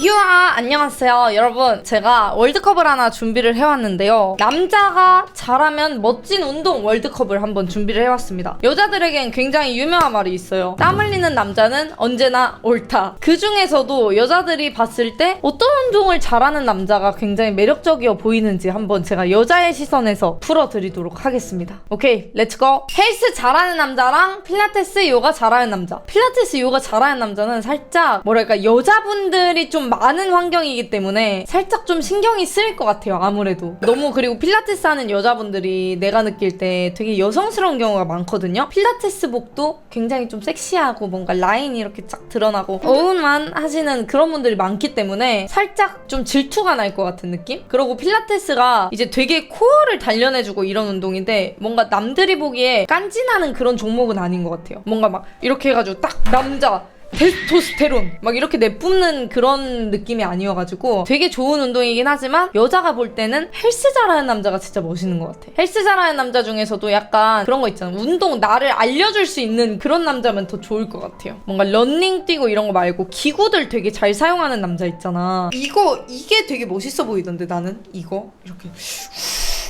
유아 안녕하세요. 여러분 제가 월드컵을 하나 준비를 해왔는데요. 남자가 잘하면 멋진 운동 월드컵을 한번 준비를 해왔습니다. 여자들에겐 굉장히 유명한 말이 있어요. 땀 흘리는 남자는 언제나 옳다. 그 중에서도 여자들이 봤을 때 어떤 운동을 잘하는 남자가 굉장히 매력적이어 보이는지 한번 제가 여자의 시선에서 풀어드리도록 하겠습니다. 오케이 렛츠고 헬스 잘하는 남자랑 필라테스 요가 잘하는 남자. 필라테스 요가 잘하는 남자는 살짝 뭐랄까 여자분들이 좀 많은 환경이기 때문에 살짝 좀 신경이 쓰일 것 같아요 아무래도. 너무 그리고 필라테스 하는 여자분들이 내가 느낄 때 되게 여성스러운 경우가 많거든요. 필라테스복도 굉장히 좀 섹시하고 뭔가 라인이 이렇게 쫙 드러나고 어울만 하시는 그런 분들이 많기 때문에 살짝 좀 질투가 날 것 같은 느낌? 그리고 필라테스가 이제 되게 코어를 단련해주고 이런 운동인데 뭔가 남들이 보기에 깐진하는 그런 종목은 아닌 것 같아요. 뭔가 막 이렇게 해가지고 딱 남자 테스토스테론. 막 이렇게 내뿜는 그런 느낌이 아니어가지고 되게 좋은 운동이긴 하지만 여자가 볼 때는 헬스 잘하는 남자가 진짜 멋있는 것 같아. 헬스 잘하는 남자 중에서도 약간 그런 거 있잖아. 운동 나를 알려줄 수 있는 그런 남자면 더 좋을 것 같아요. 뭔가 런닝 뛰고 이런 거 말고 기구들 되게 잘 사용하는 남자 있잖아. 이거 이게 되게 멋있어 보이던데 나는? 이거? 이렇게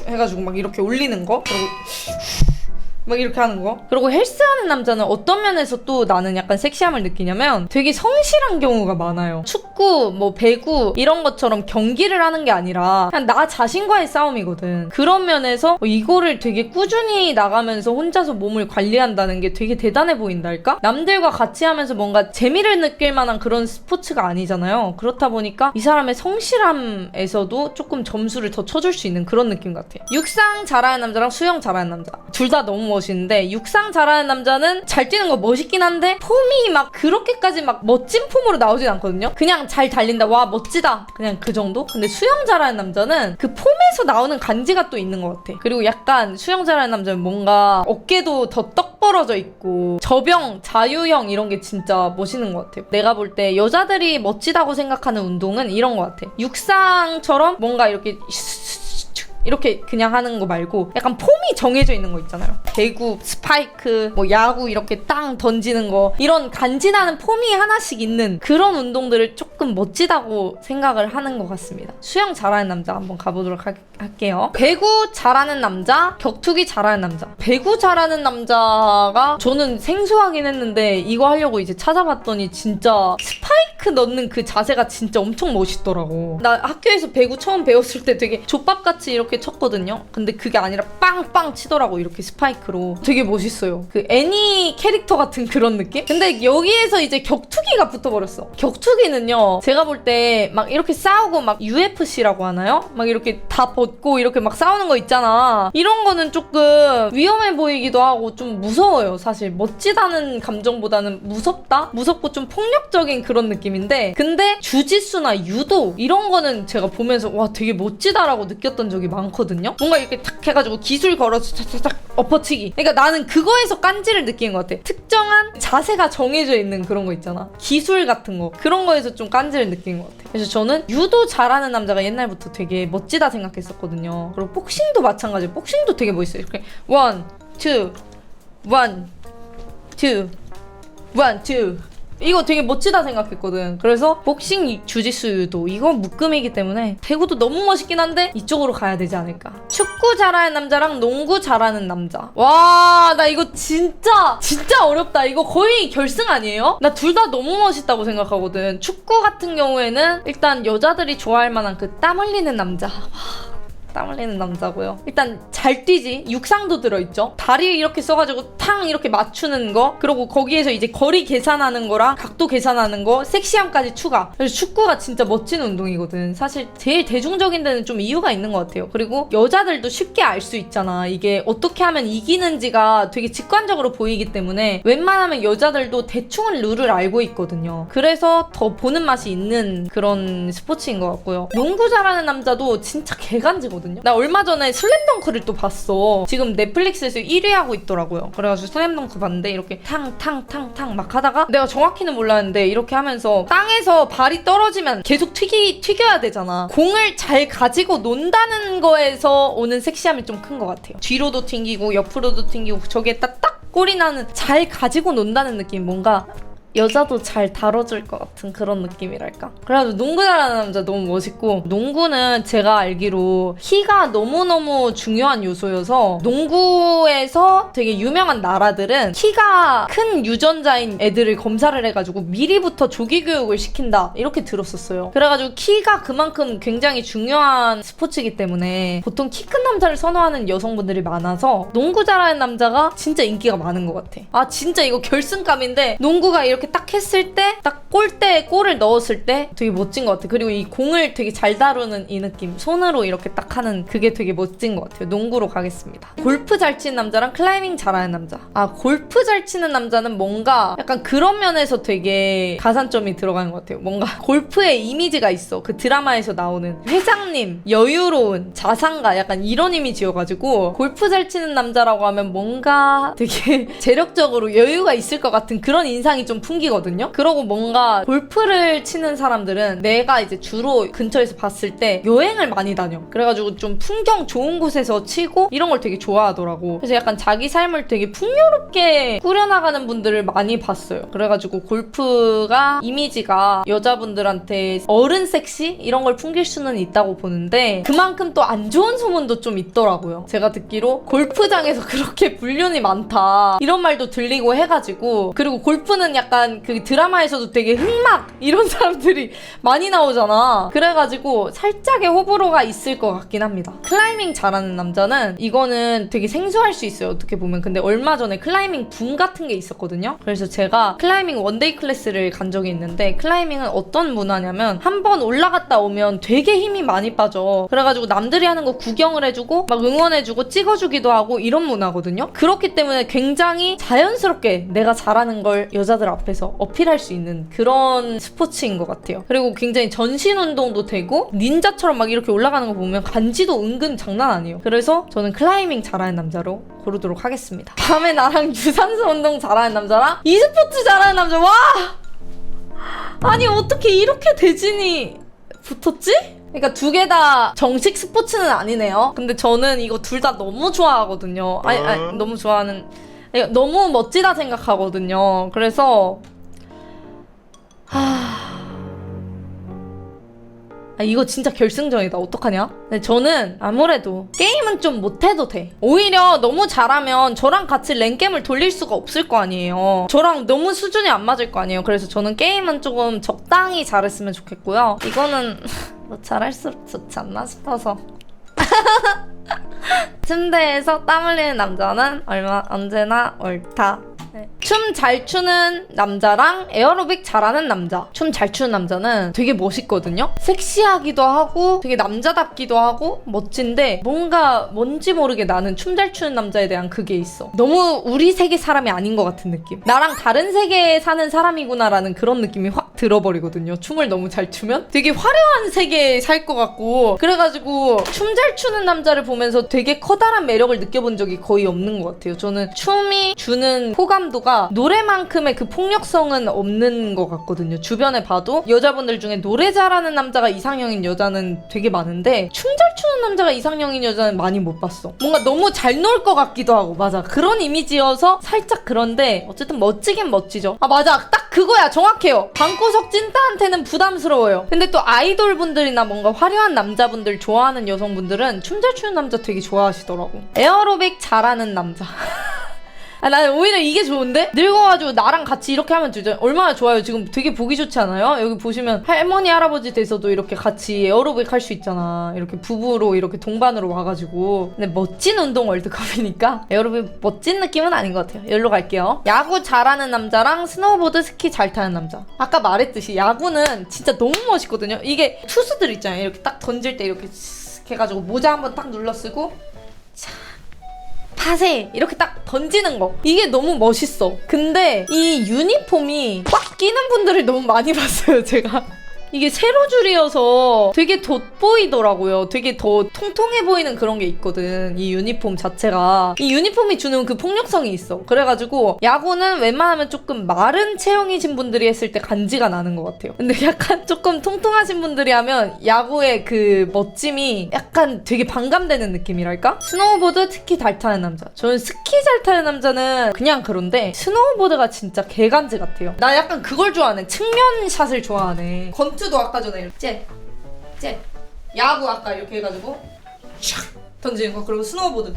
해가지고 막 이렇게 올리는 거? 그리고 막 이렇게 하는 거. 그리고 헬스하는 남자는 어떤 면에서 또 나는 약간 섹시함을 느끼냐면 되게 성실한 경우가 많아요. 축구, 뭐 배구 이런 것처럼 경기를 하는 게 아니라 그냥 나 자신과의 싸움이거든. 그런 면에서 어, 이거를 되게 꾸준히 나가면서 혼자서 몸을 관리한다는 게 되게 대단해 보인달까? 남들과 같이 하면서 뭔가 재미를 느낄 만한 그런 스포츠가 아니잖아요. 그렇다 보니까 이 사람의 성실함에서도 조금 점수를 더 쳐줄 수 있는 그런 느낌 같아. 육상 잘하는 남자랑 수영 잘하는 남자. 둘 다 너무 멋있는데 육상 잘하는 남자는 잘 뛰는 거 멋있긴 한데 폼이 막 그렇게까지 막 멋진 폼으로 나오진 않거든요. 그냥 잘 달린다. 와 멋지다. 그냥 그 정도. 근데 수영 잘하는 남자는 그 폼에서 나오는 간지가 또 있는 것 같아. 그리고 약간 수영 잘하는 남자는 뭔가 어깨도 더 떡 벌어져 있고 저병, 자유형 이런 게 진짜 멋있는 것 같아요. 내가 볼 때 여자들이 멋지다고 생각하는 운동은 이런 것 같아. 육상처럼 뭔가 이렇게 이렇게 그냥 하는 거 말고 약간 폼이 정해져 있는 거 있잖아요. 배구, 스파이크, 뭐 야구 이렇게 땅 던지는 거 이런 간지나는 폼이 하나씩 있는 그런 운동들을 조금 멋지다고 생각을 하는 것 같습니다. 수영 잘하는 남자 한번 가보도록 하- 할게요. 배구 잘하는 남자, 격투기 잘하는 남자. 배구 잘하는 남자가 저는 생소하긴 했는데 이거 하려고 이제 찾아봤더니 진짜 스파이크 넣는 그 자세가 진짜 엄청 멋있더라고. 나 학교에서 배구 처음 배웠을 때 되게 족밥같이 이렇게 쳤거든요. 근데 그게 아니라 빵빵 치더라고 이렇게 스파이크로. 되게 멋있어요. 그 애니 캐릭터 같은 그런 느낌? 근데 여기에서 이제 격투기가 붙어버렸어. 격투기는요. 제가 볼 때 막 이렇게 싸우고 막 UFC라고 하나요? 막 이렇게 다 벗고 이렇게 막 싸우는 거 있잖아. 이런 거는 조금 위험해 보이기도 하고 좀 무서워요. 사실 멋지다는 감정보다는 무섭다? 무섭고 좀 폭력적인 그런 느낌 인데 근데 주짓수나 유도 이런 거는 제가 보면서 와 되게 멋지다라고 느꼈던 적이 많거든요. 뭔가 이렇게 탁 해가지고 기술 걸어서 탁탁탁 엎어치기. 그러니까 나는 그거에서 깐지를 느끼는 것 같아. 특정한 자세가 정해져 있는 그런 거 있잖아. 기술 같은 거 그런 거에서 좀 깐지를 느끼는 것 같아. 그래서 저는 유도 잘하는 남자가 옛날부터 되게 멋지다 생각했었거든요. 그리고 복싱도 마찬가지예요. 복싱도 되게 멋있어요. 이렇게 원, 투, 원, 투, 원, 투. 이거 되게 멋지다 생각했거든. 그래서 복싱, 주짓수, 유도 이거 묶음이기 때문에 배구도 너무 멋있긴 한데 이쪽으로 가야 되지 않을까. 축구 잘하는 남자랑 농구 잘하는 남자. 와, 나 이거 진짜 진짜 어렵다. 이거 거의 결승 아니에요? 나 둘 다 너무 멋있다고 생각하거든. 축구 같은 경우에는 일단 여자들이 좋아할 만한 그 땀 흘리는 남자. 와, 땀 흘리는 남자고요. 일단 잘 뛰지. 육상도 들어있죠. 다리 이렇게 써가지고 탕 이렇게 맞추는 거. 그리고 거기에서 이제 거리 계산하는 거랑 각도 계산하는 거, 섹시함까지 추가. 그래서 축구가 진짜 멋진 운동이거든. 사실 제일 대중적인 데는 좀 이유가 있는 것 같아요. 그리고 여자들도 쉽게 알 수 있잖아. 이게 어떻게 하면 이기는지가 되게 직관적으로 보이기 때문에 웬만하면 여자들도 대충은 룰을 알고 있거든요. 그래서 더 보는 맛이 있는 그런 스포츠인 것 같고요. 농구 잘하는 남자도 진짜 개간지거든 요. 나 얼마 전에 슬램덩크를 또 봤어. 지금 넷플릭스에서 1위 하고 있더라고요. 그래가지고 슬램덩크 봤는데 이렇게 탕탕탕탕 막 하다가 내가 정확히는 몰랐는데 이렇게 하면서 땅에서 발이 떨어지면 계속 튀기 튀겨야 되잖아. 공을 잘 가지고 논다는 거에서 오는 섹시함이 좀 큰 것 같아요. 뒤로도 튕기고 옆으로도 튕기고 저게 딱딱 꼬리 나는 잘 가지고 논다는 느낌 뭔가 여자도 잘 다뤄줄 것 같은 그런 느낌이랄까. 그래가지고 농구 잘하는 남자 너무 멋있고 농구는 제가 알기로 키가 너무너무 중요한 요소여서 농구에서 되게 유명한 나라들은 키가 큰 유전자인 애들을 검사를 해가지고 미리부터 조기 교육을 시킨다 이렇게 들었었어요. 그래가지고 키가 그만큼 굉장히 중요한 스포츠이기 때문에 보통 키 큰 남자를 선호하는 여성분들이 많아서 농구 잘하는 남자가 진짜 인기가 많은 것 같아. 아 진짜 이거 결승감인데 농구가 이렇게 딱 했을 때 딱 골대에 골을 넣었을 때 되게 멋진 것 같아. 그리고 이 공을 되게 잘 다루는 이 느낌. 손으로 이렇게 딱 하는 그게 되게 멋진 것 같아요. 농구로 가겠습니다. 골프 잘 치는 남자랑 클라이밍 잘하는 남자. 아 골프 잘 치는 남자는 뭔가 약간 그런 면에서 되게 가산점이 들어가는 것 같아요. 뭔가 골프에 이미지가 있어. 그 드라마에서 나오는 회장님, 여유로운, 자상가 약간 이런 이미지여가지고 골프 잘 치는 남자라고 하면 뭔가 되게 재력적으로 여유가 있을 것 같은 그런 인상이 좀 풍기거든요. 그러고 뭔가 골프를 치는 사람들은 내가 이제 주로 근처에서 봤을 때 여행을 많이 다녀. 그래가지고 좀 풍경 좋은 곳에서 치고 이런 걸 되게 좋아하더라고. 그래서 약간 자기 삶을 되게 풍요롭게 꾸려나가는 분들을 많이 봤어요. 그래가지고 골프가 이미지가 여자분들한테 어른 섹시 이런 걸 풍길 수는 있다고 보는데 그만큼 또 안 좋은 소문도 좀 있더라고요. 제가 듣기로 골프장에서 그렇게 불륜이 많다 이런 말도 들리고 해가지고 그리고 골프는 약간 그 드라마에서도 되게 흑막 이런 사람들이 많이 나오잖아. 그래가지고 살짝의 호불호가 있을 것 같긴 합니다. 클라이밍 잘하는 남자는 이거는 되게 생소할 수 있어요. 어떻게 보면. 근데 얼마 전에 클라이밍 붐 같은 게 있었거든요. 그래서 제가 클라이밍 원데이 클래스를 간 적이 있는데 클라이밍은 어떤 문화냐면 한 번 올라갔다 오면 되게 힘이 많이 빠져. 그래가지고 남들이 하는 거 구경을 해주고 막 응원해주고 찍어주기도 하고 이런 문화거든요. 그렇기 때문에 굉장히 자연스럽게 내가 잘하는 걸 여자들 앞에서 어필할 수 있는 그런 스포츠인 것 같아요. 그리고 굉장히 전신 운동도 되고 닌자처럼 막 이렇게 올라가는 거 보면 간지도 은근 장난 아니에요. 그래서 저는 클라이밍 잘하는 남자로 고르도록 하겠습니다. 다음에 나랑 유산소 운동 잘하는 남자랑 e스포츠 잘하는 남자 와! 아니 어떻게 이렇게 대진이 붙었지? 그러니까 두 개 다 정식 스포츠는 아니네요. 근데 저는 이거 둘 다 너무 좋아하거든요. 아니, 아니 너무 좋아하는 너무 멋지다 생각하거든요. 그래서 하... 아, 이거 진짜 결승전이다. 어떡하냐? 근데 저는 아무래도 게임은 좀 못해도 돼. 오히려 너무 잘하면 저랑 같이 랭겜을 돌릴 수가 없을 거 아니에요. 저랑 너무 수준이 안 맞을 거 아니에요. 그래서 저는 게임은 조금 적당히 잘했으면 좋겠고요. 이거는 뭐 잘할수록 좋지 않나 싶어서. 침대에서 땀 흘리는 남자는 얼마 언제나 옳다. 춤 잘 추는 남자랑 에어로빅 잘하는 남자. 춤 잘 추는 남자는 되게 멋있거든요. 섹시하기도 하고 되게 남자답기도 하고 멋진데 뭔가 뭔지 모르게 나는 춤 잘 추는 남자에 대한 그게 있어. 너무 우리 세계 사람이 아닌 것 같은 느낌. 나랑 다른 세계에 사는 사람이구나라는 그런 느낌이 확 들어버리거든요. 춤을 너무 잘 추면 되게 화려한 세계에 살 것 같고 그래가지고 춤 잘 추는 남자를 보면서 되게 커다란 매력을 느껴본 적이 거의 없는 것 같아요. 저는 춤이 주는 호감 도가 노래만큼의 그 폭력성은 없는 것 같거든요. 주변에 봐도 여자분들 중에 노래 잘하는 남자가 이상형인 여자는 되게 많은데 춤 잘 추는 남자가 이상형인 여자는 많이 못 봤어. 뭔가 너무 잘 놀 것 같기도 하고 맞아. 그런 이미지여서 살짝 그런데 어쨌든 멋지긴 멋지죠. 아 맞아. 딱 그거야. 정확해요. 방구석 찐따한테는 부담스러워요. 근데 또 아이돌 분들이나 뭔가 화려한 남자분들 좋아하는 여성분들은 춤 잘 추는 남자 되게 좋아하시더라고. 에어로빅 잘하는 남자. 아, 나는 오히려 이게 좋은데? 늙어가지고 나랑 같이 이렇게 하면 진짜 얼마나 좋아요. 지금 되게 보기 좋지 않아요? 여기 보시면 할머니, 할아버지 돼서도 이렇게 같이 에어로빅 할 수 있잖아. 이렇게 부부로 이렇게 동반으로 와가지고. 근데 멋진 운동 월드컵이니까 에어로빅 멋진 느낌은 아닌 것 같아요. 여기로 갈게요. 야구 잘하는 남자랑 스노우보드 스키 잘 타는 남자. 아까 말했듯이 야구는 진짜 너무 멋있거든요. 이게 투수들 있잖아요. 이렇게 딱 던질 때 이렇게 쓱 해가지고 모자 한번 딱 눌러 쓰고 파세 이렇게 딱 던지는 거. 이게 너무 멋있어. 근데 이 유니폼이 꽉 끼는 분들을 너무 많이 봤어요 제가 이게 세로 줄이어서 되게 돋보이더라고요. 되게 더 통통해 보이는 그런 게 있거든. 이 유니폼 자체가. 이 유니폼이 주는 그 폭력성이 있어. 그래가지고 야구는 웬만하면 조금 마른 체형이신 분들이 했을 때 간지가 나는 것 같아요. 근데 약간 조금 통통하신 분들이 하면 야구의 그 멋짐이 약간 되게 반감되는 느낌이랄까? 스노우보드 특히 잘 타는 남자. 저는 스키 잘 타는 남자는 그냥 그런데 스노우보드가 진짜 개간지 같아요. 나 약간 그걸 좋아하네. 측면샷을 좋아하네. 건 투도 아까 전에 째, 째. 야구 아까 이렇게 해가지고 샥 던지는 거 그리고 스노우보드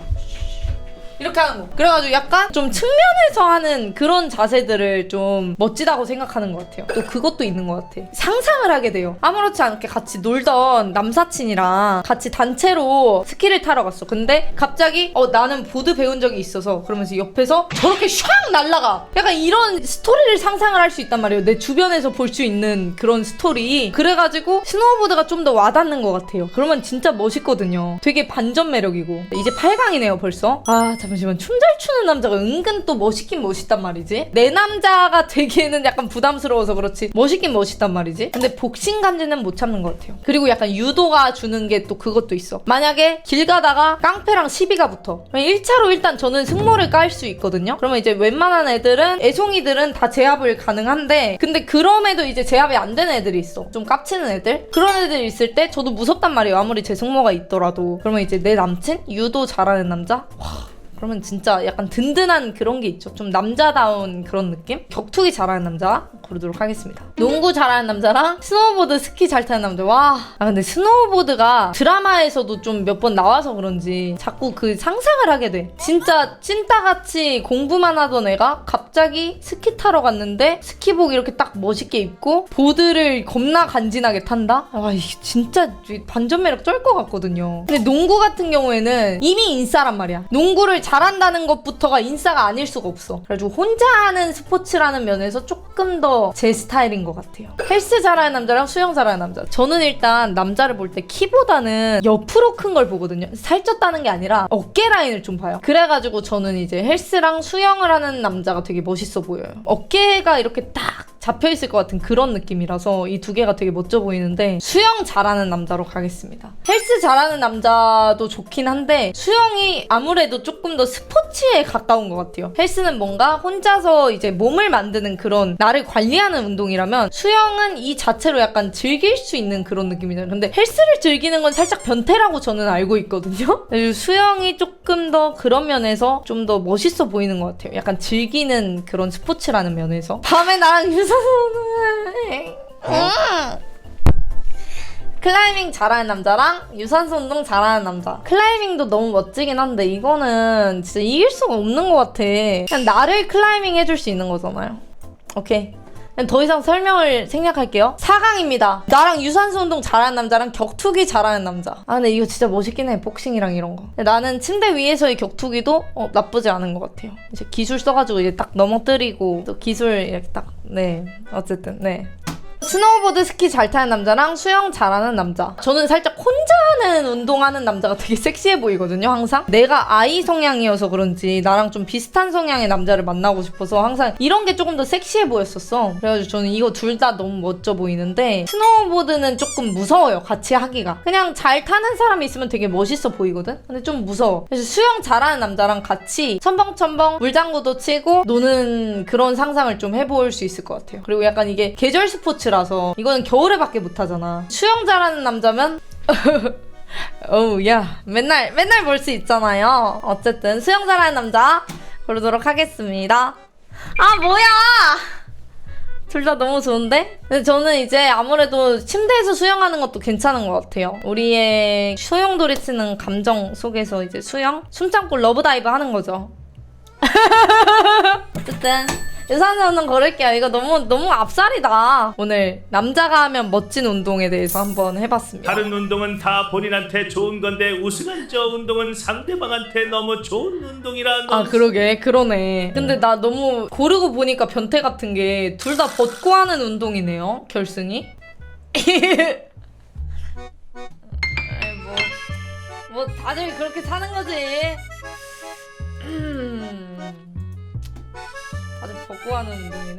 이렇게 하는 거. 그래가지고 약간 좀 측면에서 하는 그런 자세들을 좀 멋지다고 생각하는 것 같아요. 또 그것도 있는 것 같아. 상상을 하게 돼요. 아무렇지 않게 같이 놀던 남사친이랑 같이 단체로 스키를 타러 갔어. 근데 갑자기 어 나는 보드 배운 적이 있어서 그러면서 옆에서 저렇게 샥 날라가. 약간 이런 스토리를 상상을 할 수 있단 말이에요. 내 주변에서 볼 수 있는 그런 스토리. 그래가지고 스노우보드가 좀 더 와닿는 것 같아요. 그러면 진짜 멋있거든요. 되게 반전 매력이고. 이제 8강이네요 벌써. 아 잠 시만 춤 잘 추는 남자가 은근 또 멋있긴 멋있단 말이지. 내 남자가 되기에는 약간 부담스러워서 그렇지 멋있긴 멋있단 말이지. 근데 복싱 간지는 못 참는 것 같아요. 그리고 약간 유도가 주는 게 또 그것도 있어. 만약에 길 가다가 깡패랑 시비가 붙어. 그럼 1차로 일단 저는 승모를 깔 수 있거든요. 그러면 이제 웬만한 애들은 애송이들은 다 제압을 가능한데 근데 그럼에도 이제 제압이 안 되는 애들이 있어. 좀 깝치는 애들. 그런 애들이 있을 때 저도 무섭단 말이에요. 아무리 제 승모가 있더라도. 그러면 이제 내 남친 유도 잘하는 남자. 와, 그러면 진짜 약간 든든한 그런 게 있죠. 좀 남자다운 그런 느낌? 격투기 잘하는 남자 고르도록 하겠습니다. 농구 잘하는 남자랑 스노우보드 스키 잘 타는 남자. 와. 아 근데 스노우보드가 드라마에서도 좀 몇 번 나와서 그런지 자꾸 그 상상을 하게 돼. 진짜 찐따같이 공부만 하던 애가 갑자기 스키 타러 갔는데 스키복 이렇게 딱 멋있게 입고 보드를 겁나 간지나게 탄다? 와 이게 진짜 반전 매력 쩔 것 같거든요. 근데 농구 같은 경우에는 이미 인싸란 말이야. 농구를 잘한다는 것부터가 인싸가 아닐 수가 없어. 그래가지고 혼자 하는 스포츠라는 면에서 조금 더 제 스타일인 것 같아요. 헬스 잘하는 남자랑 수영 잘하는 남자. 저는 일단 남자를 볼 때 키보다는 옆으로 큰 걸 보거든요. 살쪘다는 게 아니라 어깨 라인을 좀 봐요. 그래가지고 저는 이제 헬스랑 수영을 하는 남자가 되게 멋있어 보여요. 어깨가 이렇게 딱 잡혀 있을 것 같은 그런 느낌이라서 이 두 개가 되게 멋져 보이는데 수영 잘하는 남자로 가겠습니다. 헬스 잘하는 남자도 좋긴 한데 수영이 아무래도 조금 더 스포츠에 가까운 것 같아요. 헬스는 뭔가 혼자서 이제 몸을 만드는 그런 나를 관리하는 운동이라면 수영은 이 자체로 약간 즐길 수 있는 그런 느낌이잖아요. 근데 헬스를 즐기는 건 살짝 변태라고 저는 알고 있거든요. 수영이 조금 더 그런 면에서 좀 더 멋있어 보이는 것 같아요. 약간 즐기는 그런 스포츠라는 면에서. 다음에 나랑 유 클라이밍 잘하는 남자랑 유산소 운동 잘하는 남자. 클라이밍도 너무 멋지긴 한데 이거는 진짜 이길 수가 없는 것 같아. 그냥 나를 클라이밍 해줄 수 있는 거잖아요. 오케이. 더 이상 설명을 생략할게요. 4강입니다. 나랑 유산소 운동 잘하는 남자랑 격투기 잘하는 남자. 아, 근데 이거 진짜 멋있긴 해. 복싱이랑 이런 거. 나는 침대 위에서의 격투기도 어, 나쁘지 않은 것 같아요. 이제 기술 써가지고 이제 딱 넘어뜨리고 또 기술 이렇게 딱, 네. 어쨌든, 네. 스노우보드 스키 잘 타는 남자랑 수영 잘하는 남자. 저는 살짝 혼자 하는 운동하는 남자가 되게 섹시해 보이거든요, 항상. 내가 아이 성향이어서 그런지 나랑 좀 비슷한 성향의 남자를 만나고 싶어서 항상 이런 게 조금 더 섹시해 보였었어. 그래가지고 저는 이거 둘 다 너무 멋져 보이는데 스노우보드는 조금 무서워요, 같이 하기가. 그냥 잘 타는 사람이 있으면 되게 멋있어 보이거든? 근데 좀 무서워. 그래서 수영 잘하는 남자랑 같이 첨벙첨벙 물장구도 치고 노는 그런 상상을 좀 해볼 수 있을 것 같아요. 그리고 약간 이게 계절 스포츠 라서 이거는 겨울에밖에 못 하잖아. 수영 잘하는 남자면 어우 야 맨날 맨날 볼 수 있잖아요. 어쨌든 수영 잘하는 남자 고르도록 하겠습니다. 아 뭐야? 둘다 너무 좋은데? 근데 저는 이제 아무래도 침대에서 수영하는 것도 괜찮은 것 같아요. 우리의 소용돌이 치는 감정 속에서 이제 수영? 숨 참고 러브다이브 하는 거죠. 어쨌든 유산소 운동 걸을게요. 이거 너무 너무 앞살이다. 오늘 남자가 하면 멋진 운동에 대해서 한번 해봤습니다. 다른 운동은 다 본인한테 좋은 건데 우승한 저 운동은 상대방한테 너무 좋은 운동이라 아 그러게 그러네. 근데 나 너무 고르고 보니까 변태 같은 게 둘 다 벗고 하는 운동이네요. 결승이. 뭐, 뭐 다들 그렇게 사는 거지. 음. 다들 벗고 하는 운동이네.